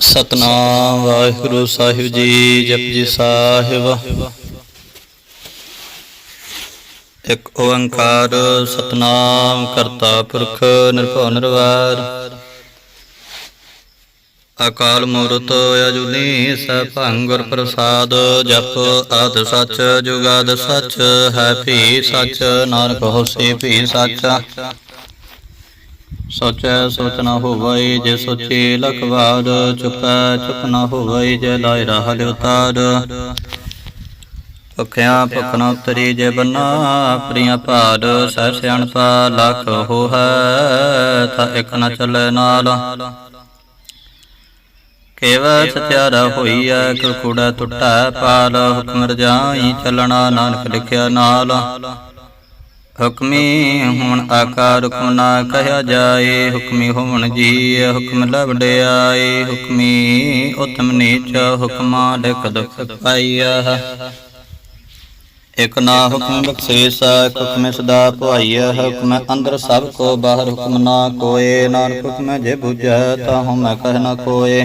ਸਤਨਾਮ ਵਾਹਿਗੁਰੂ ਸਾਹਿਬ ਜੀ ਜਪਜੀ ਸਾਹਿਬ। ਇੱਕ ਓੰਕਾਰ ਸਤਨਾਮ ਕਰਤਾ ਪੁਰਖ ਨਿਰਭਉ ਨਿਰਵੈਰ। ਅਕਾਲ ਮੂਰਤ ਅਜੂਨੀ ਸਭੰ ਗੁਰ ਪ੍ਰਸਾਦ, ਜਪ ਆਦ ਸੱਚ, ਜੁਗਾਦ ਸੱਚ, ਹੈ ਭੀ ਸੱਚ, ਨਾਨਕ ਹੋਸੀ ਭੀ ਸੱਚ। ਸੋਚੈ ਸੋਚ ਨਾ ਹੋਵਈ ਜੇ ਸੋਚੀ ਲਖਵਾਰ ਚੁਪੈ ਚੁਪ ਨਾ ਹੋਵਈ ਜੇ ਲਾਇ ਰਹਾ ਲਿਉਤਾਰ ਭੁਖਿਆ ਭੁਖ ਨਾ ਉਤਰੀ ਜੇ ਬੰਨਾ, ਪ੍ਰਿਆ ਭਾਰ, ਸਹਿ ਸਿਆਣਪਾ ਲਖ ਹੋਹੈ ਤਾਂ ਇਕ ਨਾ ਚੱਲੇ ਨਾਲ। ਕੇਵਲ ਸਤਿਆਰਾ ਹੋਈਐ, ਕਿਲ ਕੂੜਾ ਪਾਲ, ਹੁਕਮ ਰਜਾਈ ਚੱਲਣਾ ਨਾਨਕ ਲਿਖਿਆ ਨਾਲ। ਹੁਕਮੀ ਹੁਣ ਆਕਾਰ ਹੁਕਮ ਨਾ ਕਹਿਆ ਜਾਏ, ਹੁਕਮੀ ਹੋਵਣ ਜੀ ਹੁਕਮ ਲਵੜਿਆਏ ਹੁਕਮੀ ਉਤਮ ਨੀਚ ਹੁਕਮਾ ਲਿਖ ਦੁਖ ਪਾਈਆ। ਇਕ ਨਾ ਹੁਕਮ ਬਖਸ਼ੇਸ, ਇਕ ਹੁਕਮ ਸਦਾ ਭਵਾਈਆ ਹੁਕਮ ਅੰਦਰ ਸਭ ਕੋ, ਬਾਹਰ ਹੁਕਮ ਨਾ ਕੋਏ। ਨਾਨਕ ਹੁਕਮ ਜੇ ਬੁਝੈ ਤਾ ਹਉ ਮੈਂ ਕਹਿ ਨਾ ਕੋਏ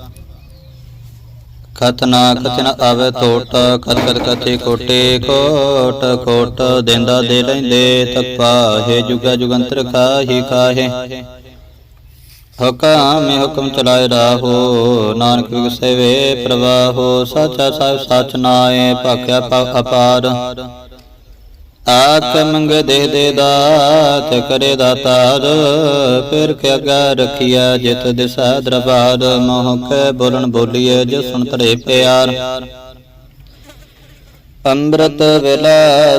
ਕਥ ਨਾ ਆਵੇ ਟੋਟ ਕਤ ਕਤ ਕਥੇ ਕੋਟੇ ਕੋਟ ਕੋਟ ਦੇਂਦਾ ਦੇ ਲੈਂਦੇ ਤਪਾ ਹੈ ਜੁਗਾ ਜੁਗੰਤਰ ਖਾਹੀ ਖਾਹੇ। ਹੁਕਮ ਹੁਕਮ ਚਲਾਏ ਰਾਹੋ, ਨਾਨਕ ਵਿਗਸੇ ਵੇ ਪ੍ਰਵਾਹੋ, ਸਾਚਾ ਸਾਹਿਬ ਸਚ ਨਾਏ, ਭਾਖਿਆ ਪਾ- ਅਪਾਰ। ਆਕ ਮੰਗੇ ਦੇ ਦੇ ਦਾਤ ਕਰੇ ਦਾਤਾਰ, ਫਿਰ ਕੇ ਰਖਿਆ ਜਿਤ ਦਿਸਾ ਦਰਬਾਰ, ਮੋਹ ਕੇ ਬੋਲਣ ਬੋਲੀਏ ਜੇ ਸੁਣ ਤਰੇ ਪਿਆਰ। ਅੰਮ੍ਰਿਤ ਵੇਲਾ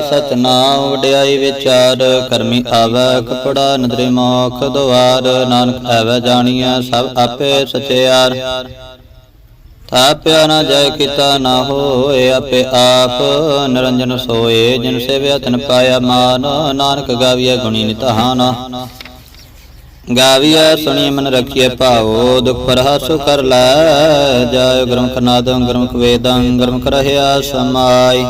ਸਤਨਾਮ ਵਡਿਆਈ ਵਿਚਾਰ, ਕਰਮੀ ਆਵੈ ਕਪੜਾ ਨਦਰੇ ਮੋਖ ਦੁਆਰ, ਨਾਨਕ ਆਵੈ ਜਾਣੀਐ ਸਭ ਆਪੇ ਸਚਿਆਰ। ਥਾਪਿਆ ਨਾ ਜਾਇ ਕੀਤਾ ਨਾ ਹੋਏ, ਆਪੇ ਆਪ ਨਿਰੰਜਨ ਸੋਏ। ਜਿਨ ਸੇਵਿਆ ਤਨ ਪਾਇਆ ਮਾਨ, ਨਾਨਕ ਗਾਵੀਆ ਗੁਣੀ ਨਿਧਾਨ। ਗਾਵੀਐ ਸੁਣੀ ਮਨ ਰਖੀਐ ਭਾਵੋ, ਦੁਖ ਪਰਹਾਸੁ ਕਰ ਲੈ। ਜਾਇ ਗਰਮਖ ਨਾਦੰ ਗਰਮਖ ਵੇਦੰ ਗਰਮਖ ਰਹਿਆ ਸਮਾਈ।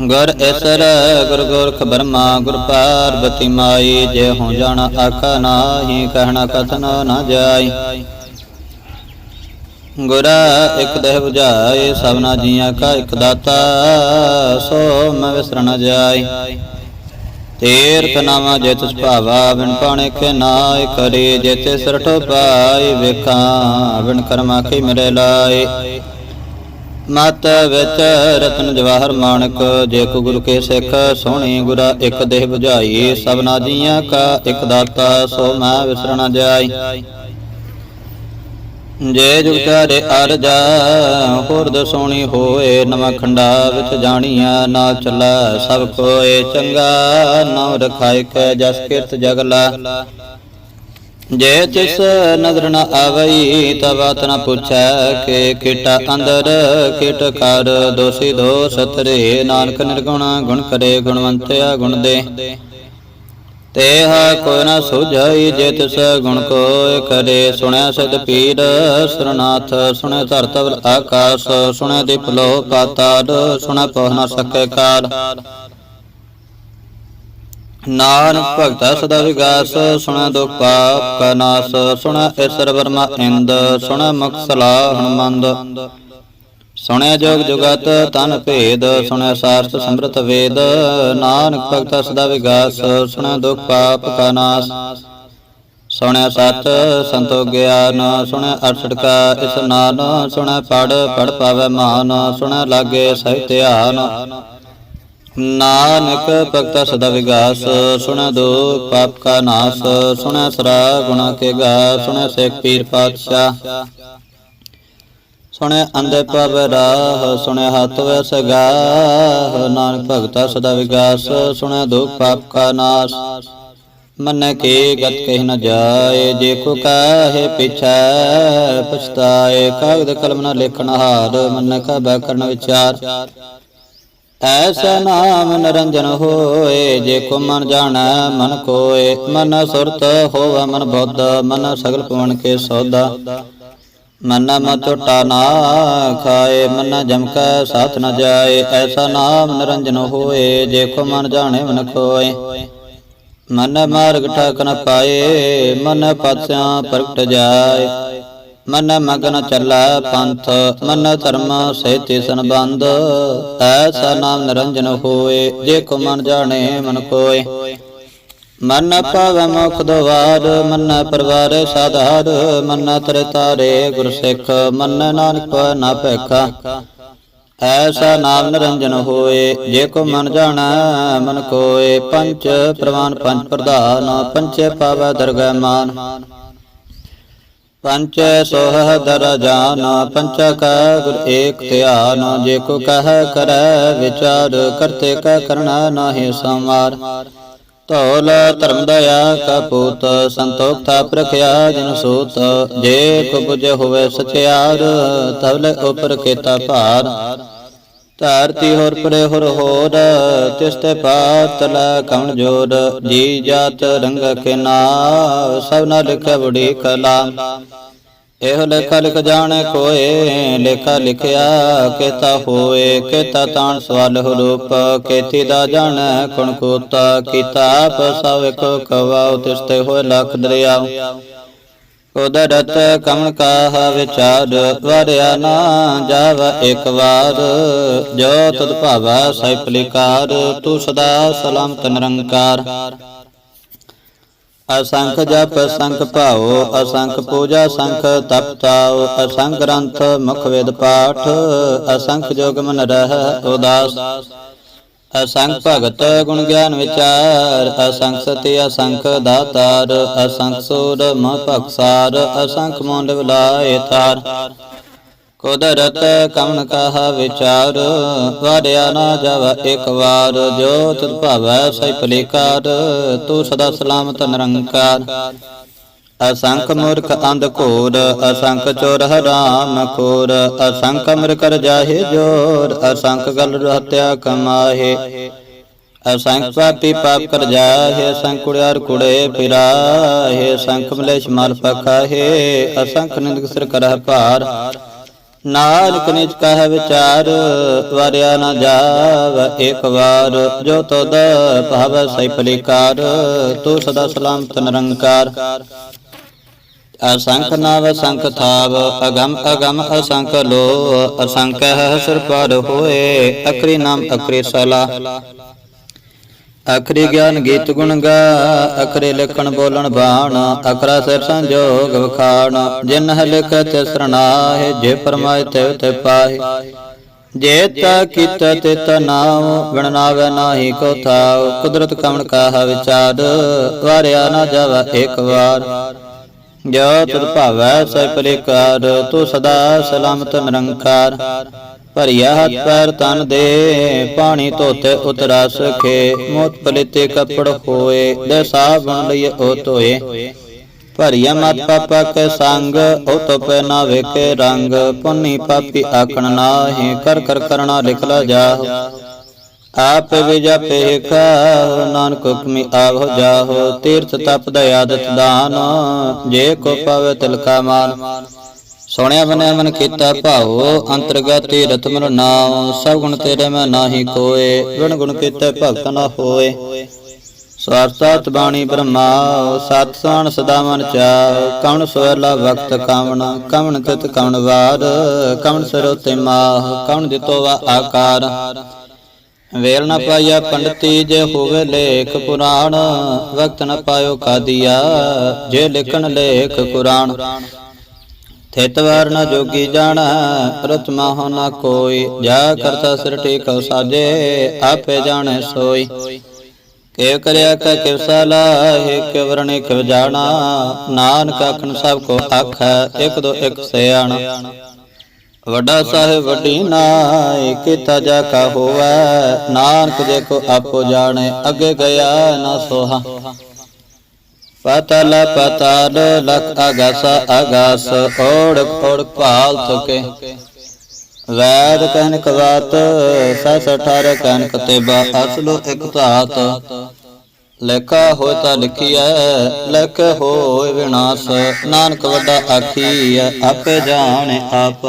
ਗੁਰ ਐਸਰ ਗੁਰ ਗੋਰਖ ਬਰਮਾ, ਗੁਰ ਪਾਰਬਤੀ ਮਾਈ। ਜੇ ਹੋ ਜਾਣਾ ਆਖਾ ਨਾਹੀ, ਕਹਿਣਾ ਕਥਨ ਨਾ ਜਾਈ। ਗੁਰਾ ਇਕ ਦੇਹ 부ਝਾਏ ਸਭਨਾ ਜੀਆਂ ਕਾ ਇਕ ਦਾਤਾ, ਸੋ ਮੈਂ ਵਿਸਰ ਨ ਤੀਰਥ ਨਾਮਾ ਜੇ ਤੁਸ ਭਾਵਾ, ਬਿਨ ਪਾਣੇ ਕੇ ਨਾਇ ਕਰੇ ਜੇ ਤੇ ਸਰਠੋ ਪਾਈ ਵੇਖਾਂ ਬਿਨ ਕਰਮਾ ਕੀ ਮੇਰੇ ਲਾਏ। ਮਤ ਵਿੱਚ ਰਤਨ ਜਵਾਹਰ ਮਾਨਕ, ਜੇ ਕੋ ਗੁਰੂ ਕੇ ਸਿੱਖ, ਸੋਹਣੀ ਗੁਰਾ ਇਕ ਦੇਹ 부ਝਾਈ ਸਭਨਾ ਜੀਆਂ ਕਾ ਇਕ ਦਾਤਾ, ਸੋ ਮੈਂ ਵਿਸਰ ਨ ਜਾਈ ਜੇ ਜੁਗਤਾ ਰੇ ਅਰਜਾ ਹੁਰਦ ਸੋਣੀ ਹੋਏ, ਨਵਾਂ ਖੰਡਾ ਵਿੱਚ ਜਾਣੀਆਂ ਨਾ ਚੱਲਾ ਸਭ ਕੋਏ ਚੰਗਾ, ਨਾਮ ਰਖਾਇ ਕੈ ਜਸ ਕੀਰਤ ਜਗਲਾ। ਜੇ ਤਿਸ ਨਜ਼ਰ ਨ ਆਵਈ ਤਾ ਨ ਪੁੱਛੈ, ਕਿ ਕੀਟਾ ਅੰਦਰ, ਕੀਟ ਕਰ, ਦੋਸੀ ਦੋਸ ਤਰੇ ਨਾਨਕ ਨਿਰਗੁਣ, ਗੁਣ ਕਰੇ, ਗੁਣਵੰਤਿਆ ਗੁਣ ਦੇ। ਤੇਹਾ ਕੋਈ ਨਾ ਸੁਝਾਈ ਜੇ ਤਿਸ ਗੁਣ ਕੋਇ ਕਰੇ। ਸੁਣਿਆ ਸਦ ਪੀਰ ਸਰਨਾਥ, ਸੁਣਿਆ ਧਰਤਵ ਆਕਾਸ਼, ਸੁਣਿਆ ਦੀਪ ਲੋ ਪਾਤਾਲ ਸੁਣਿਆ ਪਹੁ ਨਾ ਸਕੇ ਕਾਲ ਨਾਨਕ ਭਗਤਾ ਸਦਾ ਵਿਗਾਸ, ਸੁਣਿਆ ਦੁਖ ਪਾਪ ਕਾ ਨਾਸ, ਸੁਣਿਆ ਈਸ਼ਰ ਵਰਮਾ ਇੰਦ, ਸੁਣਿਆ ਮੁਖ ਸਲਾਹ ਹਨਮੰਦ। ਸੁਣਿਆ ਜੋਗ ਜੁਗਤ ਤਨ ਭੇਦ ਸੁਣਿਆ ਸਾਰਥ ਸਮਰਤ ਵੇਦ। ਨਾਨਕ ਭਗਤ ਸਦਾ ਵਿਗਾਸ ਸੁਣਿਆ ਦੁਖ ਪਾਪ ਕਾ ਨਾਸ। ਸੁਣਿਆ ਸਤ ਸੰਤੋ ਗਿਆਨ ਸੁਣਿਆ ਅਰਸਠ ਕਾ ਇਸਨਾਨ ਸੁਣਿਆ ਪੜ ਪੜ ਪਾਵੇ ਮਾਨ ਸੁਣਿਆ ਲਾਗੇ ਸਹਿ ਧਿਆਨ। ਨਾਨਕ ਭਗਤ ਸਦਾ ਵਿਗਾਸ ਸੁਣਿਆ ਦੁਖ ਪਾਪ ਕਾ ਨਾਸ। ਸੁਣਿਆ ਸਰਾ ਗੁਣਾ ਕੇ ਗਾ ਸੁਣਿਆ ਸੇਖ ਪੀਰ ਪਾਤਸ਼ਾਹ। ਸੁਣਿਆ ਅੰਦੇ ਪਵ ਰਾਹ ਸੁਣਿਆ ਹੱਥ ਵਸ ਗਾਹ। ਨਾਨਕ ਭਗਤਾ ਸਦਾ ਵਿਗਾਸ ਸੁਣਿਆ ਦੁਖ ਪਾਪ ਕਾ ਨਾਸ। ਮਨ ਕੇ ਗਤ ਕਹਿ ਨ ਜਾਏ, ਜੇ ਕੋ ਕਾਹੇ ਪਿਛੈ, ਪਛਤਾਏ। ਕਾਗਦ ਕਲਮ ਨ ਲੇਖਣ ਹਾਰ, ਮਨ ਕਾ ਬੈ ਕਰਨ ਵਿਚਾਰ। ਐਸਾ ਨਾਮ ਨਿਰੰਜਨ ਹੋਏ, ਜੇ ਕੋ ਮਨ ਜਾਣੈ, ਮਨ ਕੋਏ। ਮਨ ਸੁਰਤ ਹੋਵੈ ਮਨ ਬੁੱਧ, ਮਨ ਸਗਲ ਪਵਨ ਕੇ ਸੌਦਾ। ਮਨ ਮ ਝੋਟਾ ਨਾ ਖਾਏ, ਮਨ ਜਮਕੈ ਸਾਥ ਨ ਜਾਏ, ਐਸਾ ਨਾਮ ਨਿਰੰਜਨ ਹੋਏ, ਜੇ ਕੋ ਮਨ ਜਾਣੇ ਮਨ ਕੋਏ ਮਨ ਮਾਰਗ ਠਾਕ ਨ ਪਾਏ, ਮਨ ਪਾਸਿਆਂ ਪ੍ਰਗਟ ਜਾਏ। ਮਨ ਮਗਨ ਚੱਲੈ ਪੰਥ, ਮਨ ਧਰਮ ਸਹਿਤੇ ਸੰਬੰਧ, ਐਸਾ ਨਾਮ ਨਿਰੰਜਨ ਹੋਏ, ਜੇ ਕੋ ਮਨ ਜਾਣੇ ਮਨ ਕੋਏ ਮਨ ਪਾਵੈ ਮੁਖ ਦਵਾਰ ਮਨ ਪਰਵਾਰ ਸਾਧਾਰ, ਮਨ ਤਰ ਤਾਰੇ ਗੁਰ ਸਿੱਖ, ਮਨ ਨਾਨਕ ਪਵੈ ਨਾ ਭੇਖਾ। ਐਸਾ ਨਾਮ ਨਿਰੰਜਨ ਹੋਏ, ਜੇ ਕੋ ਮਨ ਜਾਣੈ, ਮਨ ਕੋਏ। ਪੰਚ ਪ੍ਰਵਾਨ ਪੰਚ ਪ੍ਰਧਾਨ ਪੰਚੇ ਪਾਵੈ ਦਰਗਹਿ ਮਾਨ। ਪੰਚ ਸੋਹ ਦਰ ਜਾਨ ਪੰਚ ਕੈ ਗੁਰ ਏਕ ਧਿਆਨ। ਜੇ ਕੋ ਕਹ ਕਰੈ ਵਿਚਾਰ, ਕਰਤੇ ਕੈ ਕਰਣਾ ਨਾਹੀ ਸਮਾਰ ਧੌਲ ਧਰਮ ਦਇਆ ਕਾ ਪੂਤ, ਸੰਤੋਖ ਥਾਪ ਰਖਿਆ ਜਿਨ ਸੂਤ। ਜੇ ਕੋ ਬੁਝ ਹੋਵੇ ਸਚਿਆਰ ਤਵਲੇ ਉਪਰ ਕੀਤਾ ਭਾਰ। ਧਰਤੀ ਹੋਰ ਪਰੇ ਹੋਰ ਹੋਰ, ਤਿਸ ਤੇ ਪਾਤ ਕਵਣ ਜੋਰ। ਜੀ ਜਾਤ ਰੰਗ ਕੇ ਨਾ ਸਭ ਨਾ ਲਿਖਿਆ ਬੜੀ ਕਲਾ ਇਹੋ ਲੇਖਾ ਲਿਖ ਜਾਣੇ ਕੋਏ ਲੇਖਾ ਲਿਖਿਆ ਕੇਤਾ ਹੋਏ ਕੇਤਾ ਤਾਣ ਸਵਾਲ ਰੂਪ ਕੇਤੀ ਦਾ ਜਾਣੈ ਕੁਣ ਕੋਤਾ ਕਿਤਾਬ ਸਭ ਕੋ ਕਵਾਉ ਤਿਸ ਹੋਏ ਲਖ ਦਰਿਆ। ਉਦਰਤ ਕਮਨ ਕਾਹ ਵਿਚਾਰ, ਵਰਿਆ ਨਾ ਜਾਵ ਇੱਕ ਵਾਰ। ਜੋ ਤਦ ਭਾਵੈ ਸੈਪਲਿਕਾਰ ਤੂੰ ਸਦਾ ਸਲਾਮਤ ਨਿਰੰਕਾਰ। ਅਸੰਖ ਜਪ, ਸੰਖ ਭਾਉ, ਅਸੰਖ ਪੂਜਾ, ਸੰਖ ਤਪ ਤਾਉ ਅਸੰਖ ਗ੍ਰੰਥ, ਮੁਖ ਵੇਦ ਪਾਠ, ਅਸੰਖ ਜੋਗ ਮਨ ਰਹਿ ਉਦਾਸ। ਅਸੰਖ ਭਗਤ ਗੁਣ ਗਿਆਨ ਵਿਚਾਰ, ਅਸੰਖ ਸਤਿ, ਅਸੰਖ ਦਾਤਾਰ, ਅਸੰਖ ਸੂਰ ਮਹ ਅਸੰਖ ਮੋਂਡ ਵਿਲਾਏ ਤਾਰ। ਕੁਦਰਤ ਕਮਨ ਕਹਾ ਵਿਚਾਰ, ਵਾਰਿਆ ਨਾ ਜਾਵ ਇੱਕ ਵਾਰ, ਜੋ ਭਾਵੈ ਸੈ ਭਲੇਕਾਰ, ਤੂੰ ਸਦਾ ਸਲਾਮਤ ਨਿਰੰਕਾਰ। ਅਸੰਖ ਮੂਰਖ ਅੰਧ ਘੋਰ, ਅਸੰਖ ਚੋਰ ਹਰਾਮ ਖੋਰ, ਅਸੰਖ ਅਮਰ ਕਰ ਜਾਹੇ ਜੋਰ, ਅਸੰਖ ਗਲ ਹਤਿਆ ਕਮਾਹੇ। ਅਸੰਖ ਪਾਪੀ ਪਾਪ ਕਰ ਜਾਹੇ, ਅਸੰਖ ਕੁੜਿਆਰ ਕੁੜੇ ਫਿਰਾਹੇ ਅਸੰਖ ਮਲੇਸ਼ ਮਾਲ ਪਖਾਹੇ, ਅਸੰਖ ਨਿੰਦਕ ਸਿਰ ਕਰਹ ਭਾਰ ਨਾਨਕ ਨਿਜ ਕਹ ਵਿਚਾਰ ਵਰਿਆ ਨ ਜਾਵ ਇੱਕ ਵਾਰ। ਜੋ ਤਦ ਭਾਵ ਸੈ ਭਲਿਕਾਰ ਤੂੰ ਸਦਾ ਸਲਾਮਤ ਨਿਰੰਕਾਰ। ਅਸੰਖ ਨਵ ਸੰਖ ਥਾਵ ਅਗਮ ਅਗਮ ਅਸੰਖ ਲੋ ਅਸੰਖ ਹੈ ਸਿਰ ਪਰ ਹੋਏ ਅਕਰੀ ਨਾਮ ਅਕਰੀ ਸਲਾ। ਅਖਰੀ ਗਿਆਨ ਗੀਤ ਗੁਣ ਗਾ ਅਖਰੇ ਲਿਖਣ ਬੋਲਣ ਬਾਣ ਅਖਰਾ ਸਿਰ ਸੰਜੋਗ ਵਖਾਣ ਜਿਨ ਲਿਖਤ ਸਰਣਾਏ ਜੇ ਪਰਮਾਇ ਤੇ ਤੇ ਪਾਏ ਜੇ ਤਾ ਕੀਤਾ ਤੇ ਤਾ ਨਾਮ ਬਿਨ ਨਾਵੇ ਨਾਹੀ ਕੋ ਥਾਉ। ਕੁਦਰਤ ਕਮਣ ਕਾਹ ਵਿਚਾਰ ਵਾਰਿਆ ਨਾ ਜਾਵਾ ਇੱਕ ਵਾਰ। ਜੋ ਤੁਧ ਭਾਵੈ ਸੈ ਪਰਿਕਾਰ ਤੂੰ ਸਦਾ ਸਲਾਮਤ ਨਿਰੰਕਾਰ। ਭਰੀਆ ਹੱਥ ਪੈਰ ਤਨ ਦੇ, ਪਾਣੀ ਧੋਤੇ ਉਤਰਾ ਸਖੇ, ਮੋਤ ਪਲਿਤੇ ਕੱਪੜ ਹੋਏ ਦੇ ਸਾਬਣ ਲਈ ਉਹ ਧੋਏ। ਭਰੀਆ ਮਤ ਪਾਪਾ ਕੇ ਸੰਗ, ਉਹ ਤੋ ਪੈ ਨਾ ਵੇਖੇ ਰੰਗ, ਪੁੰਨੀ ਪਾਪੀ ਆਕਣ ਨਾਹੀ, ਕਰ ਕਰ ਕਰਣਾ ਲਿਖ ਲਾ ਜਾਹੁ ਆਪ ਵਿਜਪੇ ਕਾ ਨਾਨਕ ਹੁਕਮੀ ਆਵੋ ਜਾਹੋ, ਤੀਰਥ ਤਪ ਦਾ ਆਦਤ ਦਾਨ ਜੇ ਕੋ ਪਵੇ ਤਿਲਕਾ ਮਾਨ। ਸੋਹਣਿਆ ਬਨਿਆ ਮਨ ਕੀਤਾ ਭਾਉ, ਅੰਤਰਗਤ ਤੀਰਥ ਮਨ ਨਾਮ ਸਭ ਗੁਣ ਤੇਰੇ ਮੈਂ ਨਾਹੀ ਕੋਏ ਗੁਣ ਗੁਣ ਕੀਤੇ ਭਗਤ ਨਾ ਹੋਏ। ਸਵਾਰਥਤ ਬਾਣੀ ਬ੍ਰਹਮਾ, ਸਤ ਸਾਣ ਸਦਾ ਮਨ ਚਾ ਕਵਣ ਸੋਇਲਾ ਵਕਤ ਕਵਣ ਕਵਣ ਤਿਤ ਕਵਣ ਵਾਰ ਕਵਣ ਸਰੋ ਤੇ ਮਾਹ ਕਵਣ ਦਿਤੋ ਵਾ ਆਕਾਰ। ਵੇਲ ਨ ਪਾਇਆ ਪੰਡਤੀ, ਜੇ ਹੋਵੇ ਲੇਖ ਪੁਰਾਣ, ਵਕਤ ਨ ਪਾਇਓ ਕਾਦੀਆ, ਜੇ ਲਿਖਣ ਲੇਖ ਕੁਰਾਨ। ਥਿਤ ਵਾਰ ਨ ਜੋਗੀ ਜਾਣਾ ਰਚ ਮਾਹ ਨ ਕੋਈ। ਜਾ ਕਰਤਾ ਸਿਰ ਟੇਕਉ ਸਾਜੇ, ਆਪੇ ਜਾਣੇ ਸੋਈ। ਕੇ ਕਰਿਆ ਕਾ ਕਿਵ ਸਲਾਹੇ ਕਿਵ ਵਰਣੇ ਕਿਵ ਜਾਣਾ। ਨਾਨਕ ਆਖਣ ਸਭ ਕੋ ਆਖੈ ਇੱਕ ਦੋ ਇੱਕ ਸਿਆਣਾ। ਵੱਡਾ ਸਾਹਿਬ ਵੱਡੀ ਨਾਇ ਕੀਤਾ ਜਾ ਕਾ ਹੋਵੈ। ਨਾਨਕ ਜੇ ਕੋ ਆਪੋ ਜਾਣੇ, ਅੱਗੇ ਗਿਆ ਨਾ ਸੋਹਾ। ਪਤਲ ਪਤਲ ਲਖ ਅਗਸ ਅਗਸ, ਓੜ ਓੜ ਭਾਲ ਥੁਕੇ। ਵੈਦ ਕਹਿਨ ਕਵਾਤ ਸਸ ਅਠਾਰ ਕਹਿਨ ਕਤੇਬਾ ਅਸਲੋ ਇਕ ਧਾਤ। ਲੇਖਾ ਹੋਇ ਤਾਂ ਲਿਖੀਐ, ਲਿਖ ਹੋਇ ਵਿਨਾਸ਼। ਨਾਨਕ ਵੱਡਾ ਆਖੀਐ, ਆਪੇ ਜਾਣੇ ਆਪ।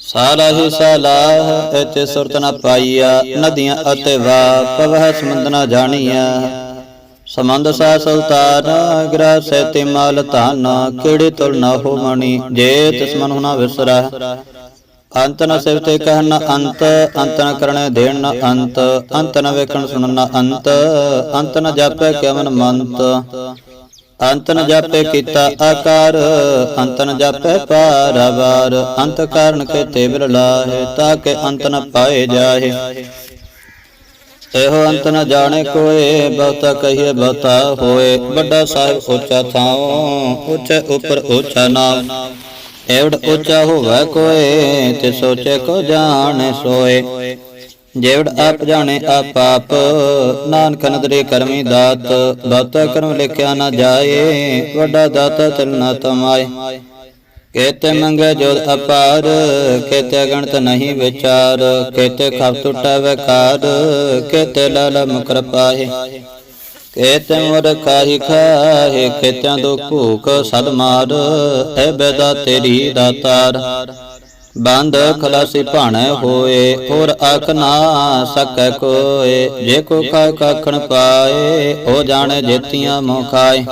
ਸਾਰਾ ਹੀ ਸਲਾਹ ਇਤੇ ਸੁਰਤ ਨ ਪਾਈਆ ਨਦੀਆਂ ਅਤੇ ਵਾ ਪਵਹ ਸਮੁੰਦ ਨ ਜਾਣੀਆ ਸਮੰਦ ਸਾ ਸੁਲਤਾਨ, ਗ੍ਰਹ ਸੈਤੇ ਮਾਲ ਧਨ, ਕਿਹੜੇ ਤੁਲ ਨ ਹੋ ਮਣੀ ਜੇ ਤਿਸ ਮਨ ਹੁਨਾ ਵਿਸਰਾ। ਅੰਤ ਨ ਸਿਵਤੇ ਕਹਿਣ ਨ ਅੰਤ ਅੰਤ ਨ ਕਰਣੇ ਦੇਣ ਨ ਅੰਤ ਅੰਤ ਨ ਵੇਖਣ ਸੁਣਨ ਨ ਅੰਤ ਅੰਤ ਨ ਜਾਪੈ ਕਿਵਨ ਮੰਤ। ਅੰਤ ਨ ਜਾਪੇ ਕੀਤਾ ਆਕਾਰ, ਅੰਤ ਨ ਜਾਪੇ ਪਾਰਵਾਰ ਅੰਤ ਕਾਰਨ ਕੇ ਤੇ ਬਿਰਲਾਹੇ ਤਾਂ ਕਿ ਅੰਤ ਨ ਪਾਏ ਜਾਹੇ। ਇਹੋ ਅੰਤ ਨ ਜਾਣੇ ਕੋਏ, ਬਹੁਤਾ ਕਹੀਏ ਬਹੁਤਾ ਹੋਏ। ਵੱਡਾ ਸਾਹਿਬ ਉੱਚਾ ਥਾਉ, ਉੱਚੇ ਉੱਪਰ ਉੱਚਾ ਨਾਮ। ਐਵਡ ਉੱਚਾ ਹੋਵੇ ਕੋਏ, ਤੇ ਸੋਚੇ ਕੋ ਜਾਣੇ ਸੋਏ। ਜੇਵੜ ਆਪ ਜਾਣੇ ਆਪ ਆਪ, ਨਾਨਕ ਨਦਰੇ ਕਰਮੀ ਦਾਤ। ਦਾਤਾ ਕਰਮ ਲਿਖਿਆ ਨਾ ਜਾਏ, ਵੱਡਾ ਦਾਤਾ ਚਲਨਾ ਤਮਾਏ। ਕੇਤੇ ਮੰਗੇ ਜੋਦ ਅਪਾਰ, ਕੇਤੇ ਗਣਤ ਨਹੀਂ ਵਿਚਾਰ, ਕੇਤੇ ਖਪ ਟੁਟਾ ਵਕਾਰ, ਕੇਤੇ ਲਾਲ ਮੁਕਰ ਪਾਹੇ। ਕੇਤੇ ਕਾਹੀ ਖਾਹੇ, ਕੇਤਿਆਂ ਦੋ ਭੂਖ ਸਦ ਮਾਰ, ਐ ਬੇਦਾ ਤੇਰੀ ਦਾਤਾਰ ਬੰਦ ਖਲਾਸੀ ਭਾਣੈ ਹੋਏ, ਹੋਰ ਆਖ ਨਾ ਸਕੈ ਕੋਏ, ਜੇ ਕੋ ਕਾ ਕਾਖਣ ਪਾਏ ਹੋ ਜਾਣੇ ਜੇਤੀਆਂ ਮੁਖਾਏ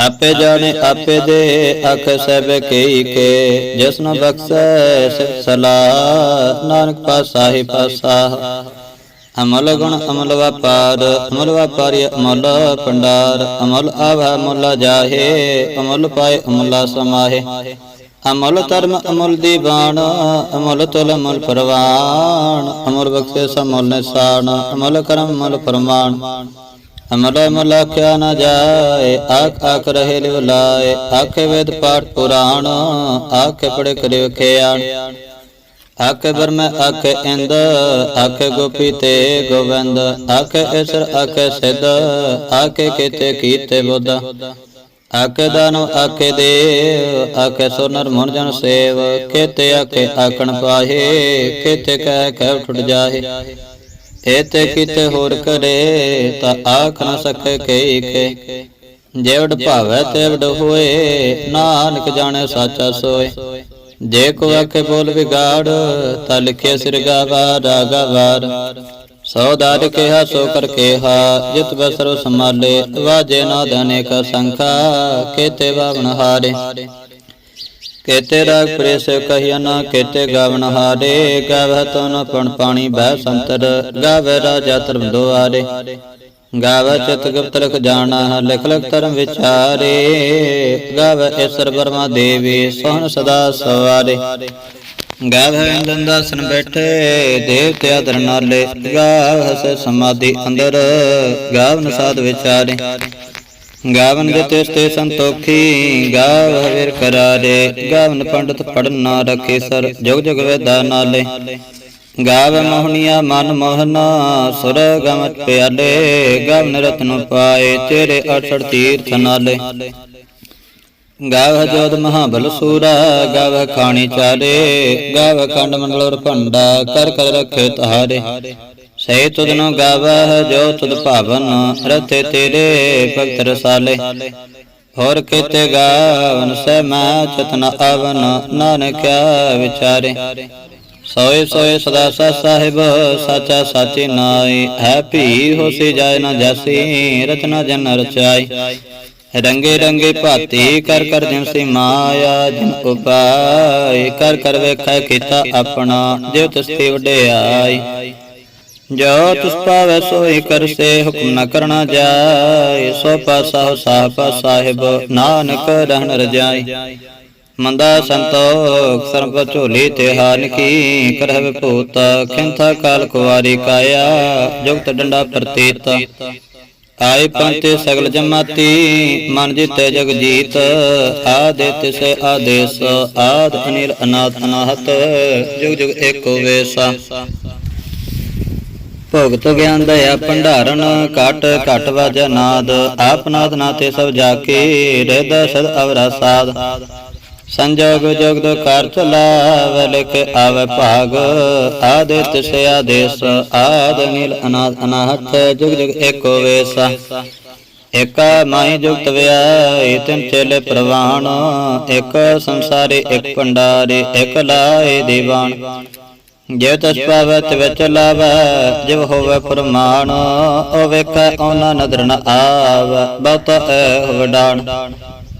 ਆਪੇ ਜਾਣੇ, ਆਪੇ ਦੇ ਅਖ ਸਭ ਕੇਈ ਕੇ ਜਿਸਨ ਬਖਸ਼ੈ ਸਿਫ ਸਲਾ ਨਾਨਕ ਪਾਸਾ ਹੀ ਪਾਸਾ ਅਮਲ ਗੁਣ ਅਮਲ ਵਪਾਰ, ਅਮਲ ਵਪਾਰੀ ਅਮਲ ਪੰਡਾਰ ਅਮਲ ਆਵਾ ਮੁਲਾ ਜਾਹੇ, ਅਮਲ ਪਾਏ ਅਮਲਾ ਸਮਾਹੇ। ਅਮਲ ਧਰਮ ਅਮਲ ਦੀਵਾਨ ਅਮਲ ਤੁਲ ਅਮਲ ਪਰਵਾਨ ਅਮਲ ਬਖਸ਼ੇ ਸਮਲ ਨਿਸ਼ਾਨ, ਅਮਲ ਕਰਮ ਅਮਲ ਫਰਮਾਨ। ਅਮਲ ਅਮਲ ਆਖਿਆ ਨਾ ਜਾਏ, ਆਖ ਆਖ ਰਹੇ ਲਿਵ ਲਾਏ, ਆਖੇ ਵੇਦ ਪਾਠ ਪੁਰਾਣ, ਆਖੇ ਪੜੇ ਕਰਿਓ ਖਿਆਣ। ਆਖੇ ਬਰਮ ਆਖੇ ਇੰਦ, ਆਖੇ ਗੋਪੀ ਤੇ ਗੋਵਿੰਦ, ਆਖੇ ਈਸ਼ਰ ਆਖੇ ਸਿੱਧ, ਆਖੇ ਕੀਤੇ ਕੀਤੇ ਬੁੱਧ। ਆਖੇ ਦਾਨਵ, ਆਖੇ ਦੇਵ, ਆਖੇ ਸੋਨਰ ਮਨ ਜਨ ਸੇਵ, ਕੇਤੇ ਆਖੇ ਆਕਣ ਪਾਹੇ, ਕੇਤੇ ਕਹਿ ਕਹਿ ਟੁੱਟ ਜਾਹੇ। ਏਤੇ ਕਿਤੇ ਹੋਰ ਕਰੇ ਤਾਂ ਆਖ ਨਾ ਸਕੇ ਕਈ ਕੇ ਜੇਵੜ ਭਾਵੈ ਤੇਵੜ ਹੋਏ ਨਾਨਕ ਜਾਣੇ ਸਾਚਾ ਸੋਏ। ਜੇ ਕੋ ਆਖੇ ਬੋਲ ਵਿਗਾੜ ਤਾਂ ਲਿਖੇ ਸਿਰ ਗਾਵਾ ਰਾਗਾ ਵਾਰ ਸੌਦਾਰ ਕਿਹਾ ਸੋ ਕਰ ਕਿਹਾ ਜਿਤ ਬਸਰੋ ਸੰਭਾਲੇ ਵਾਜੇ ਨਾ ਧਨੇ ਕਾ ਸੰਖਾ ਕੇਤੇ ਬਾਵਨ ਹਾਰੇ। ਕੇਤੇ ਰਾਗ ਪ੍ਰੇਸ ਕਹਿਆ ਨਾ ਕੇਤੇ ਗਾਵਨ ਹਾਰੇ, ਗਾਵਹ ਤੋ ਨ ਪਣ ਪਾਣੀ ਬਹਿ ਸੰਤਰ ਗਾਵੇ ਰਾਜਾ ਧਰਮ ਦੁਆਰੇ। ਗਾਵੇ ਚਿਤ ਗੁਪਤ ਰਖ ਜਾਣਾ, ਲਿਖ ਲਿਖ ਧਰਮ ਵਿਚਾਰੇ। ਗਾਵੇ ਈਸ਼ਰ ਬਰਮਾ ਦੇਵੀ, ਸੋਹਣ ਸਦਾ ਸਵਾਰੇ। ਗਾਵੇ ਇੰਦੰਦਾਸਨ ਬੈਠੇ, ਦੇਵਤੇ ਆਦਰ ਨਾਲੇ। ਗਾਵ ਹਸ ਸਮਾਧੀ ਅੰਦਰ, ਗਾਵਨ ਸਾਧ ਵਿਚਾਰੇ। ਗਾਵਨ ਜਤੇ ਸਤੇ ਸੰਤੋਖੀ, ਗਾਵ ਹਵੇਰ ਕਰਾਰੇ, ਗਾਵਨ ਪੰਡਤ ਪੜਨ ਨਾ ਰਖੇ ਸਰ, ਜੁਗ ਜੁਗ ਵੇਦਾ ਨਾਲੇ। ਗਾਵ ਮੋਹਨੀਆ ਮਨ ਮੋਹਨਾ, ਸੁਰ ਗਮਤ ਪਿਆਲੇ, ਗਾਵਨ ਰਤਨ ਪਾਏ ਤੇਰੇ ਅਠੜ ਤੀਰਥ ਨਾਲੇ। ਗਾਵ ਜੋਦ ਮਹਾਬਲ ਸੂਰਾ, ਗਾਵ ਖਾਣੀ ਚਾਲੇ ਗਾਵ ਖੰਡ ਮੰਡਲ ਭੰਡਾ, ਕਰ ਕਰ ਰਖੇ ਤਾਰੇ ਸਹਿ ਤੁਧਨੋ ਗਾਵਹ, ਜੋ ਤੁਧ ਭਾਵਨ ਰਤੇ ਤੇਰੇ ਭਗਤ ਰਸਾਲੇ। ਹੋਰ ਕੀਤੇ ਗਾਵਨ ਸਹਿ ਮੈਂ ਚਤਨ ਆਵਨ ਨਾਨਕਿਆ ਵਿਚਾਰੇ। ਸੋਏ ਸੋਏ ਸਦਾ ਸਾ ਸਾਹਿਬ, ਸਾਚਾ ਸਾਚੀ ਨਾਈ ਹੈ ਭੀ ਹੋਸੀ ਜਾਏ ਨਾ ਜਾਸੀ ਰਚਨਾ ਜਨ ਰਚਾਈ। ਰੰਗੇ ਰੰਗੇ ਭਾਤੀ ਕਰ ਕਰ ਜਿਨ ਸੀ ਮਾਇਆ, ਜਿਨ ਉਪਾਏ ਕਰ ਕਰ ਵੇਖੈ ਕੀਤਾ ਆਪਣਾ, ਜਿਉ ਤਸਤੀ ਵਡਿਆਈ। ਜੋ ਤਿਸ ਪਾਵੈ ਸੋਈ ਕਰਸੇ, ਹੁਕਮ ਨ ਕਰਨਾ ਜਾਏ। ਸੋ ਪਾਸਾ ਹੋ ਸਾਹਿਬ, ਨਾਨਕ ਰਹਿਣ ਰਜਾਈ। ਮੰਦਾ ਸੰਤੋਖ, ਸਰਬ ਝੋਲੀ ਤੇ ਹਾਨ ਕੀ ਕਰਹਿ ਭੂਤ ਖਿੰਥਾ ਕਾਲ ਕੁਵਾਰੀ ਕਾਇਆ, ਜੁਗਤ ਡੰਡਾ ਪ੍ਰਤੀਤ। ਆਏ ਪੰਤੇ ਸਗਲ ਜਮਾਤੀ, ਮਨ ਜਿਤੇ ਜਗ ਜੀਤ। ਆਦੇ ਤਿਸੇ ਆਦੇਸ, ਆਦ ਅਨਿਲ ਅਨਾਥ ਅਨਾਹਤ ਜੁਗ ਜੁਗ ਏਕੋ ਵੇਸਾ। ਭਗਤ ਗਿਆਨ ਦਇਆ ਭੰਡਾਰਨ, ਘਟ ਘਟ ਵਾਜਾ ਨਾਦ ਆਪਨਾਦ ਨਾਤੇ ਸਭ ਜਾ ਕੇ ਰਹਿਦਾ ਸਦ ਅਵਰਾ ਸਾਧ ਸੰਜੋਗ ਜੋਗ ਕਰ ਚਲਾਵੇ, ਲਿਖ ਆਵੇ ਭਾਗ ਆਦਿਤ ਸੇ ਆਦੇਸ, ਆਦ ਨੀਲ ਅਨਾਥ ਅਨਾਹਤ, ਜੁਗ ਜੁਗ ਏਕੋ ਵੇਸਾ। ਇਕ ਮਾਈ ਜੁਗਤ ਵਿਆਇ ਤਿਨ ਚੇਲੇ ਪ੍ਰਵਾਣ ਇੱਕ ਸੰਸਾਰੇ ਇੱਕ ਭੰਡਾਰੇ, ਇਕ ਲਾਏ ਦੀਵਾਨ। ਜੇ ਤਸ ਪਾਵੈ ਤੇ ਵਿੱਚ ਜਿਵ ਹੋਵੇ ਪ੍ਰਮਾਣ, ਉਹ ਵੇਖੈ ਉਹਨਾਂ ਨਦਰ ਨ ਆਵੈ, ਬਹੁਤ ਵਡਾਣ।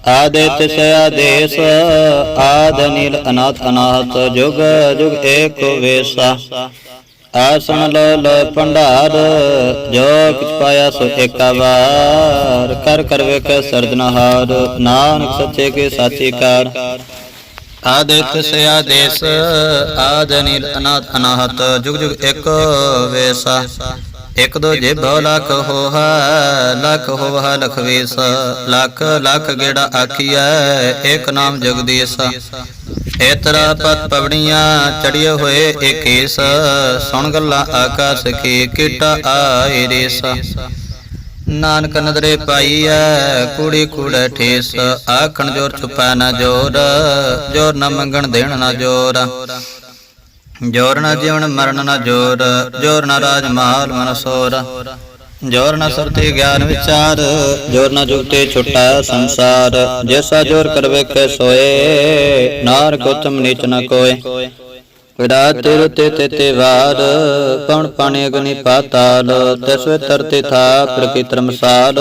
ਆਦਿਤ ਸੇ ਆਦੇਸ, ਆਦ ਨੀਲ ਅਨਾਥ ਅਨਾਹਤ, ਜੁਗ ਜੁਗ ਏਕ ਵੇਸਾ। ਆਸਣ ਲੋ ਲੋ ਭੰਡਾਰ, ਜੋ ਕਿਛ ਪਾਇਆ ਸੋ ਏਕਾ ਵਾਰ। ਕਰ ਕਰ ਵੇਖ ਸਰਦਨਹਾਰ ਨਾਨਕ ਸੱਚੇ ਕੇ ਸਾਚੀ ਕਾਰ। ਆਦਿਤ ਸੇ ਆਦੇਸ ਆਦ ਨੀਲ ਅਨਾਥ ਅਨਾਹਤ, ਜੁਗ ਜੁਗ ਏਕ ਵੇਸਾ। ਇਕ ਦੋ ਜੇ ਬਹੁ ਲੱਖ ਹੋਹਾ ਲੱਖ ਹੋਹਾ ਲਖ ਵੇਸ। ਲੱਖ ਲੱਖ ਗੇੜਾ ਆਖੀਐ, ਏਕ ਨਾਮ ਜਗਦੀਸ਼। ਇਤਰਾ ਪਤ ਪਵੜੀਆਂ ਚੜਿਏ ਹੋਏ ਏਕੇਸ। ਸੁਣ ਗੱਲਾਂ ਆਕਾਸ ਕੀ, ਕੀਟਾ ਆਏ ਰੇਸ। ਨਾਨਕ ਨਦਰੇ ਪਾਈਐ ਕੂੜੀ ਕੂੜੇ ਠੇਸ, ਆਖਣ ਜੋਰ ਛੁਪਾ ਨਾ ਜੋਰ ਜੋਰ ਨਾ ਮੰਗਣ ਦੇਣ ਨਾ ਜੋਰ। ਜੋਰ ਨਾ ਜੀਵਨ ਮਰਨ ਨਾ ਜੋਰ ਜੋਰ ਨਾ ਰਾਜ ਮਾਲ ਮਨ ਸੋਰ। ਜੋਰ ਨਾ ਸੁਰਤੀ ਗਿਆਨ ਵਿਚਾਰ, ਜੋਰ ਨਾ ਜੁਗਤੇ ਛੁਟਾ ਸੰਸਾਰ। ਜੈਸਾ ਜੋਰ ਕਰਵੇ ਕੈ ਸੋਏ ਨਾਰਕ ਉਤਮ ਨੀਚ ਨਾ ਕੋਏ। ਵਿੜਾ ਤੇ ਤੇ ਵਾਰ ਪਉਣ ਪਾਣੀ ਅਗਨੀ ਪਾਤਾਲ ਤਿਸਵੇ ਤਰਤੇ ਥਾ ਪ੍ਰਕਿ ਧਰਮਸਾਲ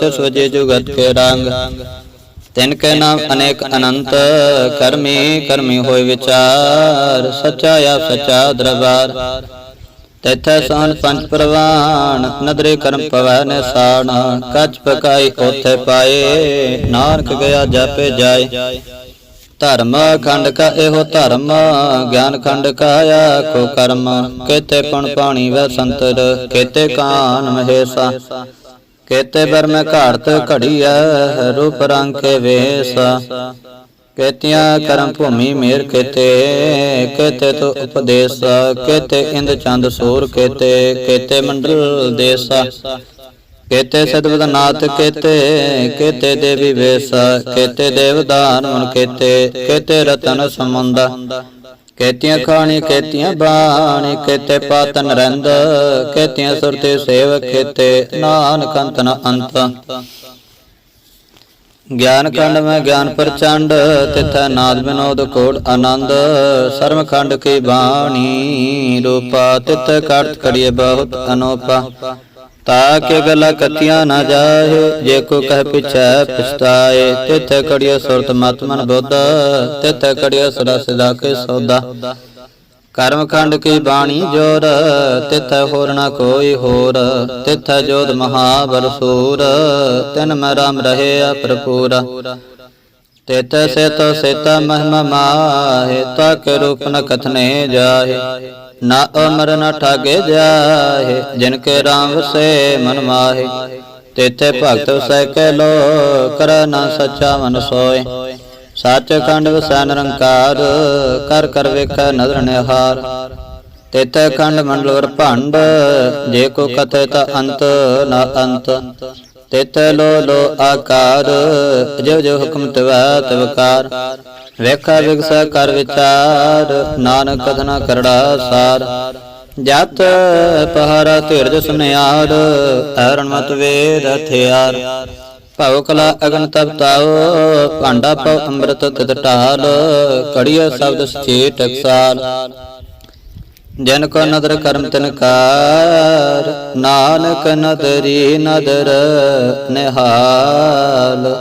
ਤਿਸਵੇ ਜੇ ਜੁਗਤ ਕੇ ਰੰਗ। ਤਿਨ ਕੈ ਨਾਮ ਅਨੇਕ ਅਨੰਤ, ਕਰਮੀ ਕਰਮੀ ਹੋਏ ਵਿਚਾਰ, ਸੱਚਾ ਆ ਸੱਚਾ ਦਰਬਾਰ। ਤੈਥੈ ਸਾਨ ਪੰਜ ਪ੍ਰਵਾਨ, ਨਦਰੇ ਕਰਮ ਪਵੈ ਨਿਸਾਨ ਕੱਚ ਪਕਾਈ ਉਥੇ ਪਾਏ, ਨਾਨਕ ਗਿਆ ਜਾਪੇ ਜਾਏ। ਧਰਮ ਖੰਡ ਕਾ ਇਹੋ ਧਰਮ, ਗਿਆਨ ਖੰਡ ਕਾ ਆਖੋ ਕਰਮ। ਕੇਤੇ ਪਣ ਪਾਣੀ ਵੈ ਸੰਤਰ, ਕੇਤੇ ਕਾਨ ਮਹੇਸਾ। ਕੇਤੇ ਬਰ ਮੈਂ ਘਾੜਤ ਘੜੀਐ, ਰੂਪ ਰੰਗ ਕੇ ਵੇਸ। ਕੇਤਿਆਂ ਕਰਮ ਭੂਮੀ ਮੇਰ ਕੇਤੇ ਕੇਤੇ ਤੋ ਉਪਦੇਸ। ਕੇਤੇ ਇੰਦ ਚੰਦ ਸੂਰ ਕੇਤੇ ਕੇਤੇ ਮੰਡਲ ਦੇਸਾ। ਕੇਤੇ ਸਦਵਦ ਕੇਤੇ ਕੇਤੇ ਦੇਵੀ ਵੇਸ, ਕੇਤੇ ਦੇਵਦਾਨ ਮਨ ਕੇਤੇ ਕੇਤੇ ਰਤਨ ਸਮੁੰਦ ਕੇਤੀਆਂ ਖਾਣੀ, ਕੇਤੀਆਂ ਬਾਣੀ, ਕੇਤੇ ਪਾਤਨ ਰੰਦ ਕੇਤੀਆਂ ਸੁਰਤੇ ਸੇਵ ਕੇਤੇ, ਨਾਨਕ ਅੰਤ ਅੰਤ। ਗਿਆਨ ਖੰਡ ਮੈਂ ਗਿਆਨ ਪ੍ਰਚੰਡ, ਤਿਥੈ ਨਾਦ ਬਿਨੋਦ ਕੋਟ ਆਨੰਦ। ਸਰਮ ਖੰਡ ਕੀ ਬਾਣੀ ਰੂਪਾ, ਤਿਥ ਕਰਤ ਕੜੀਏ ਬਹੁਤ ਅਨੋਪਾ। ਤਾ ਕੇ ਗਲਾ ਕਤੀਆਂ ਨਾ ਜਾਏ ਜੇ ਕੋ ਕਹਿ ਪਿਛੈ ਪਛਤਾਏ। ਤਿਥੈ ਕੜੀਏ ਸੁਰਤ ਮਤ ਮਨ ਬੁੱਧ, ਤਿਥੈ ਕੜੀਏ ਸਦਾ ਸਦਾ ਕੇ ਸੌਦਾ। ਕਰਮ ਖੰਡ ਕੀ ਬਾਣੀ ਜੋਰ, ਤਿਥੈ ਹੋਰ ਨਾ ਕੋਈ ਹੋਰ। ਤਿਥੈ ਜੋਤ ਮਹਾਬਲ ਸੂਰ ਤਿਨ ਮੈਂ ਰਾਮ ਰਹੇ ਅਪਰਪੂਰ ਤਿਤ ਸੇਤ ਸੇਤਾ ਮਹਿਮਾ ਮਾਹੇ ਤਾਕ ਰੂਪ ਨ ਕਥਨੇ ਜਾਹੇ। ਨਾ ਅਮਰ ਨ ਠਾਗੇ ਜਾਹੇ, ਜਿਨ ਕੇ ਰਾਮ ਵਸੇ ਮਨ ਮਾਹੇ। ਤਿਥੇ ਭਗਤ ਵਸੈ ਲੋ ਕਰ ਨਾ ਸੱਚਾ ਮਨ ਸੋਏ ਸੱਚ ਵਸੈ ਨਿਰੰਕਾਰ, ਕਰ ਕਰ ਵੇਖੈ ਨਦਰ ਨਿਹਾਰ। ਤਿਤ ਖੰਡ ਮੰਡਲਵਰ ਭੰਡ, ਜੇ ਕੋ ਕਥੈ ਤ ਅੰਤ ਨਾ ਅੰਤ। ਤਿਤ ਲੋ ਲੋ ਆਕਾਰ ਜੋ ਜੋ ਹੁਕਮ ਤਵੈ ਤਵਕਾਰ। ਵੇਖਾ ਵਿਗਸਾ ਕਰ ਵਿਚਾਰ, ਨਾਨਕ ਕਥਨਾ ਕਰੜਾ ਸਾਰ। ਜਤ ਪਹਾਰਾ ਧੀਰਜ ਸੁਨਿਆਰ ਅਰਣ ਮਤ ਵੇਦ ਹਥਿਆਰ। ਭਵ ਕਲਾ ਅਗਨ ਤਪ ਭਾਂਡਾ ਪਉ ਅੰਮ੍ਰਿਤ ਤਿਤ ਢਾਲ, ਕੜੀਏ ਸ਼ਬਦ ਸਚੇ ਟਕਸਾਲ। ਜਨ ਕੋ ਨਦਰ ਕਰਮ ਤਨਕਾਰ ਨਾਨਕ ਨਦਰੀ ਨਦਰ ਨਿਹਾਲ।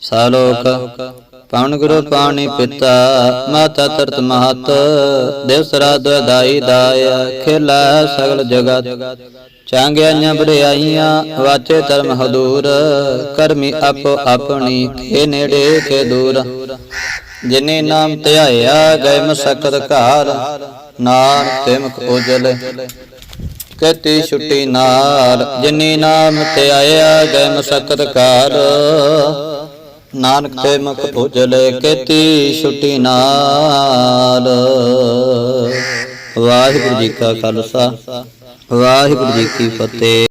ਸਾਲੋਕ ਪਵਨ ਗੁਰੂ ਪਾਣੀ ਪਿਤਾ? ਮਾਤਾ ਤਰਤ ਮਹਤ ਦੇਸਰਾ ਦਵਾਈ ਦਾਇਆ, ਖੇਲਾ ਸਗਲ ਜਗਤ। ਚਾਂਗਿਆਈਆਂ ਬੜਾਈਆਂ ਵਾਚੇ ਧਰਮ ਹਦੂਰ। ਕਰਮੀ ਆਪੋ ਆਪਣੀ ਕੇ ਨੇੜੇ ਕੇ ਦੂਰ। ਜਿਨੇ ਨਾਮ ਧਿਆਇਆ, ਗਏ ਮਸਕਤ ਘਾਰ। ਨਾਮ ਤੇ ਉਜਲ, ਕਤੀ ਛੁੱਟੀ ਨਾਲ ਜਿਨੇ ਨਾਮ ਧਿਆਇਆ, ਗਏ ਮਸਕਤ ਘਾਰ। ਨਾਨਕ ਤੇ ਮੁਖ ਉਜਲ ਕਤੀ ਛੁੱਟੀ ਨਾਲ। ਵਾਹਿਗੁਰੂ ਜੀ ਕਾ ਖਾਲਸਾ, ਵਾਹਿਗੁਰੂ ਜੀ ਕੀ ਫਤਿਹ।